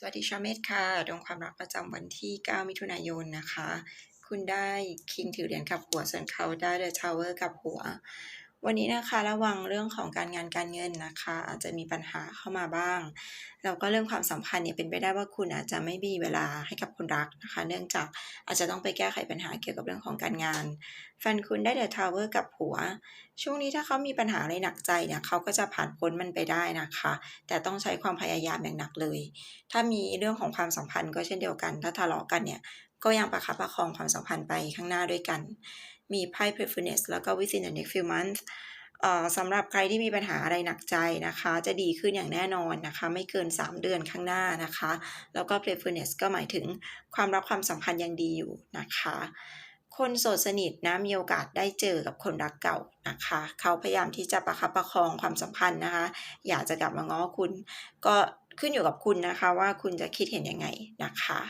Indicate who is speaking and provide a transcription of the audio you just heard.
Speaker 1: สวัสดีชาวเมธค่ะ ดวงความรักประจำวันที่ 9 มิถุนายนนะคะ คุณได้คิงถือเหรียญกับหัว ส่วนเขาได้เดอะทาวเวอร์กับหัว วันนี้นะคะระวังเรื่องของการงานการเงินนะคะ อาจจะมีปัญหาเข้ามาบ้าง แล้วก็เรื่องความสัมพันธ์เนี่ยเป็นไปได้ว่าคุณอาจจะไม่มีเวลาให้กับคนรักนะคะ เนื่องจากอาจจะต้องไปแก้ไขปัญหาเกี่ยวกับเรื่องของการงานแฟนคุณได้เดอะทาวเวอร์กับหัว ช่วงนี้ถ้าเขามีปัญหาอะไรหนักใจเนี่ยเขาก็จะผ่านพ้นมันไปได้นะคะ แต่ต้องใช้ความพยายามอย่างหนักเลย ถ้ามีเรื่องของความสัมพันธ์ก็เช่นเดียวกัน ถ้าทะเลาะกันเนี่ยก็ยังประคับประคองความสัมพันธ์ไปข้างหน้าด้วยกัน มีไพ่ Preference แล้วก็ Within the next few months เอ่อสำหรับใครที่มีปัญหาอะไรหนักใจนะคะ จะดีขึ้นอย่างแน่นอนนะคะ ไม่เกิน 3 เดือนข้างหน้านะคะ แล้วก็ Preference ก็หมายถึงความรักความสัมพันธ์ยังดีอยู่นะคะ คนโสดสนิทนะมีโอกาสได้เจอกับคนรักเก่านะคะ เขาพยายามที่จะประคับประคองความสัมพันธ์นะคะ อยากจะกลับมาง้อคุณ ก็ขึ้นอยู่กับคุณนะคะว่าคุณจะคิดเห็นยังไงนะคะ